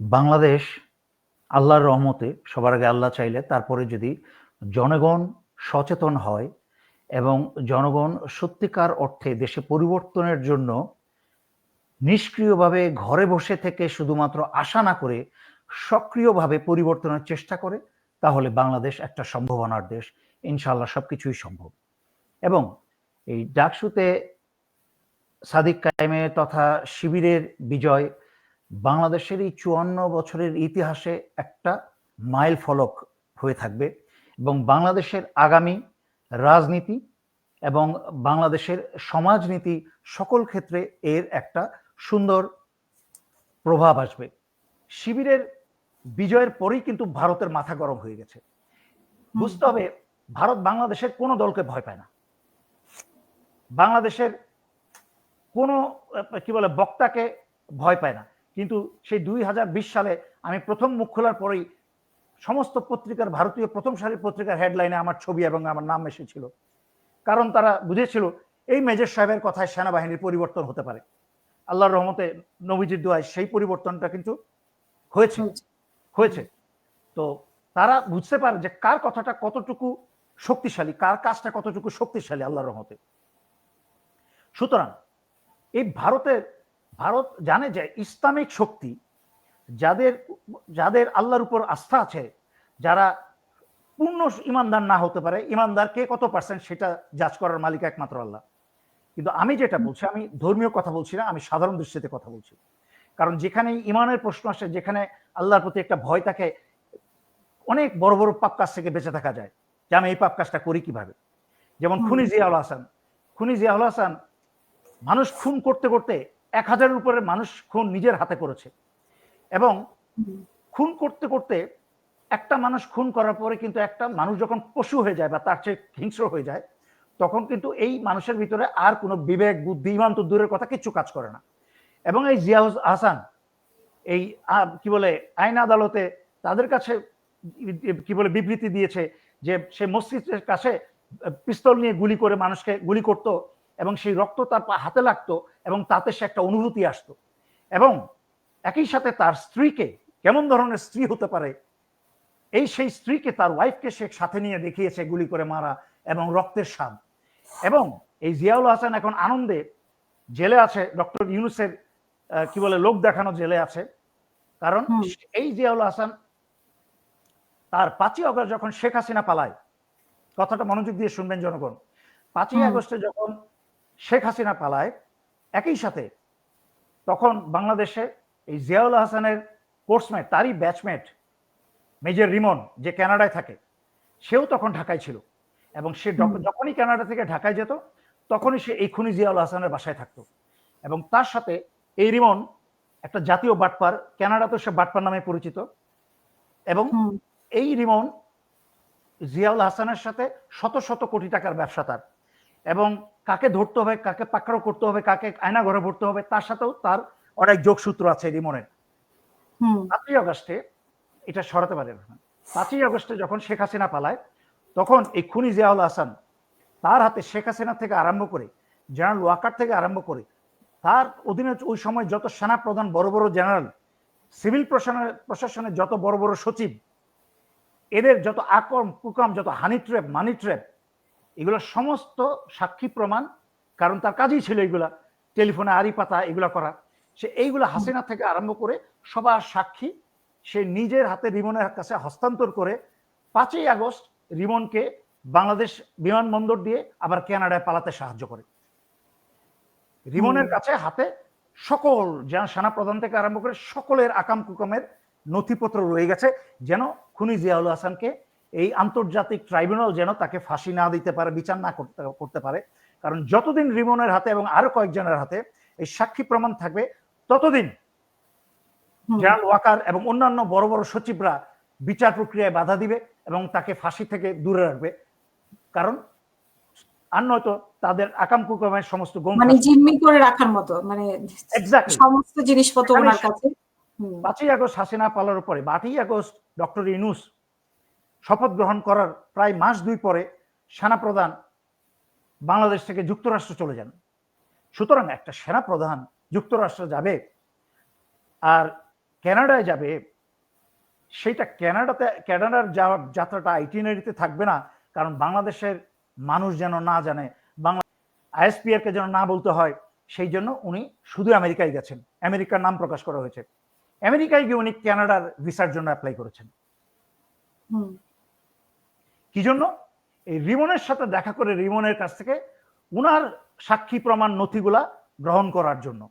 বাংলাদেশ আল্লাহর রহমতে সবার আগে আল্লাহ চাইলে তারপরে যদি জনগণ সচেতন হয় এবং জনগণ সত্যিকার অর্থে দেশে পরিবর্তনের জন্য নিষ্ক্রিয়ভাবে ঘরে বসে থেকে শুধুমাত্র আশা না করে সক্রিয়ভাবে পরিবর্তনের চেষ্টা করে, তাহলে বাংলাদেশ একটা সম্ভাবনার দেশ। ইনশাআল্লাহ সবকিছুই সম্ভব। এবং এই ডাকসুতে সাদিক কায়েমের তথা শিবিরের বিজয় বাংলাদেশের এই চুয়ান্ন বছরের ইতিহাসে একটা মাইল ফলক হয়ে থাকবে এবং বাংলাদেশের আগামী রাজনীতি এবং বাংলাদেশের সমাজনীতি সকল ক্ষেত্রে এর একটা সুন্দর প্রভাব আসবে। শিবিরের বিজয়ের পরেই কিন্তু ভারতের মাথা গরম হয়ে গেছে। বুঝতে হবে ভারত বাংলাদেশের কোনো দলকে ভয় পায় না। বাংলাদেশের কোনো কি বলে বক্তাকে ভয় পায় না। কিন্তু সেই দুই হাজার বিশ সালে আমি প্রথম মুখ খোলার পরেই সমস্ত পত্রিকার ভারতীয় প্রথম সারির পত্রিকার হেডলাইনে আমার ছবি এবং আমার নাম এসেছিল। কারণ তারা বুঝেছিল এই মেজর সাহেবের কথায় সেনাবাহিনীর পরিবর্তন হতে পারে। আল্লাহর রহমতে নবীজির দোয়ায় সেই পরিবর্তনটা কিন্তু হয়েছে। হয়েছে। তো তারা বুঝতে পারে যে কার কথাটা কতটুকু শক্তিশালী কার কাজটা কতটুকু শক্তিশালী আল্লাহর রহমতে। সুতরাং এই ভারতের ভারত জানে যে ইসলামিক শক্তি যাদের যাদের আল্লাহর উপর আস্থা আছে যারা পূর্ণ ইমানদার না হতে পারে ইমানদার কে কত পার্সেন্ট সেটা জাজ করার মালিক একমাত্র আল্লাহ। কিন্তু আমি যেটা বলছি আমি ধর্মীয় কথা বলছি না আমি সাধারণ দৃষ্টিতে কথা বলছি। কারণ যেখানে ইমানের প্রশ্ন আসে যেখানে আল্লাহর প্রতি একটা ভয় থাকে অনেক বড় বড় পাপ কাজ থেকে বেঁচে থাকা যায় যে আমি এই পাপ কাজটা করি কীভাবে? যেমন খুনি জিয়াউল হাসান খুনি জিয়াউল হাসান মানুষ খুন করতে করতে এক হাজারের উপরে মানুষ খুন নিজের হাতে করেছে। এবং খুন করতে করতে একটা মানুষ খুন করার পরে কিন্তু একটা মানুষ যখন পশু হয়ে যায় বা তার চেয়ে হিংস্র হয়ে যায় তখন কিন্তু এই মানুষের ভিতরে আর কোনো বিবেক বুদ্ধি ইমান তো দূরের কথা কিচ্ছু কাজ করে না। এবং এই জিয়া হাসান এই কি বলে আইন আদালতে তাদের কাছে কি বলে বিবৃতি দিয়েছে যে সে মসজিদের কাছে পিস্তল নিয়ে গুলি করে মানুষকে গুলি করত। এবং সেই রক্ত তার হাতে লাগতো এবং তাতে সে একটা অনুভূতি আসতো। এবং একই সাথে তার স্ত্রীকে কেমন ধরনের স্ত্রী হতে পারে এই সেই স্ত্রীকে তার ওয়াইফকে সে সাথে নিয়ে দেখিয়েছে গুলি করে মারা এবং রক্তের স্বাদ। এবং এই জিয়াউল হাসান এখন আনন্দে জেলে আছে ডক্টর ইউনুসের কি বলে লোক দেখানো জেলে আছে। কারণ এই জিয়াউল হাসান তার পাঁচই আগস্ট যখন শেখ হাসিনা পালায় কথাটা মনোযোগ দিয়ে শুনবেন জনগণ পাঁচই আগস্টে যখন শেখ হাসিনা পালায় একই সাথে তখন বাংলাদেশে এই জিয়াউল হাসানের কোর্সমেট তারই ব্যাচমেট মেজর রিমন যে কানাডায় থাকে সেও তখন ঢাকায় ছিল। এবং সে যখনই কানাডা থেকে ঢাকায় যেত তখনই সে এই খুনি জিয়াউল হাসানের বাসায় থাকতো। এবং তার সাথে এই রিমন একটা জাতীয় বাটপার কানাডাতে সে বাটপার নামে পরিচিত। এবং এই রিমন জিয়াউল হাসানের সাথে শত শত কোটি টাকার ব্যবসা তার। এবং কাকে ধরতে হবে কাকে পাকড়াও করতে হবে কাকে আয়না ঘরে ভরতে হবে তার সাথেও তার অনেক যোগসূত্র আছে রিমনের পাঁচই আগস্টে এটা সরাতে পারে পাঁচই আগস্টে যখন শেখ হাসিনা পালায় তখন এই খুনি জিয়াউল হাসান তার হাতে শেখ হাসিনা থেকে আরম্ভ করে জেনারেল ওয়াকার থেকে আরম্ভ করে তার অধীনে ওই সময় যত সেনা প্রধান বড় বড় জেনারেল সিভিল প্রশাসনের প্রশাসনের যত বড় বড় সচিব এদের যত আক্রম কুকম যত হানি ট্র্যাপ মানি ট্র্যাপ এগুলো সমস্ত সাক্ষী প্রমাণ কারণ তার কাজই ছিল এগুলা টেলিফোনে আড়ি পাতা এগুলা করা। সে এইগুলো হাসিনা থেকে আরম্ভ করে সবার সাক্ষী সে নিজের হাতে রিমনের কাছে হস্তান্তর করে পাঁচই আগস্ট রিমনকে বাংলাদেশ বিমানবন্দর দিয়ে আবার কানাডায় পালাতে সাহায্য করে। রিমনের কাছে হাতে সকল যেন সেনা প্রধান থেকে আরম্ভ করে সকলের আকাম কুকামের নথিপত্র রয়ে গেছে যেন খুনি জিয়াউল হাসানকে এই আন্তর্জাতিক ট্রাইব্যুনাল যেন তাকে ফাঁসি না দিতে পারে বিচার না করতে করতে পারে। কারণ যতদিন রিমনের হাতে এবং আরও কয়েকজনের হাতে এই সাক্ষী প্রমাণ থাকবে ততদিন জেনারেল ওয়াকার এবং অন্যান্য বড় বড় সচিবরা বিচার প্রক্রিয়ায় বাধা দিবে এবং তাকে ফাঁসি থেকে দূরে রাখবে। কারণ আর নয়তো তাদের আকাম কুকামের সমস্ত মানে জিম্মি করে রাখার মতো মানে সমস্ত জিনিসপত্র ওনার কাছে। পাঁচই আগস্ট হাসিনা পালার পরে বারোই আগস্ট ডক্টর ইনুস শপথ গ্রহণ করার প্রায় মাস দুই পরে সেনা প্রধান বাংলাদেশ থেকে যুক্তরাষ্ট্র চলে যান। সুতরাং একটা সেনা প্রধান যুক্তরাষ্ট্র যাবে আর ক্যানাডায় যাবে সেটা ক্যানাডাতে ক্যানাডার যাওয়ার যাত্রাটা আইটিনারিতে থাকবে না, কারণ বাংলাদেশের মানুষ যেন না জানে, বাংলা আইএসপিআর কে যেন না বলতে হয়, সেই জন্য উনি শুধু আমেরিকায় গেছেন। আমেরিকার নাম প্রকাশ করা হয়েছে। আমেরিকায় গিয়ে উনি ক্যানাডার ভিসার জন্য অ্যাপ্লাই করেছেন। কি জন্য? এই রিমনের সাথে দেখা করে রিমনের কাছ থেকে উনার সাক্ষী প্রমাণ নথিগুলা গ্রহণ করার জন্য।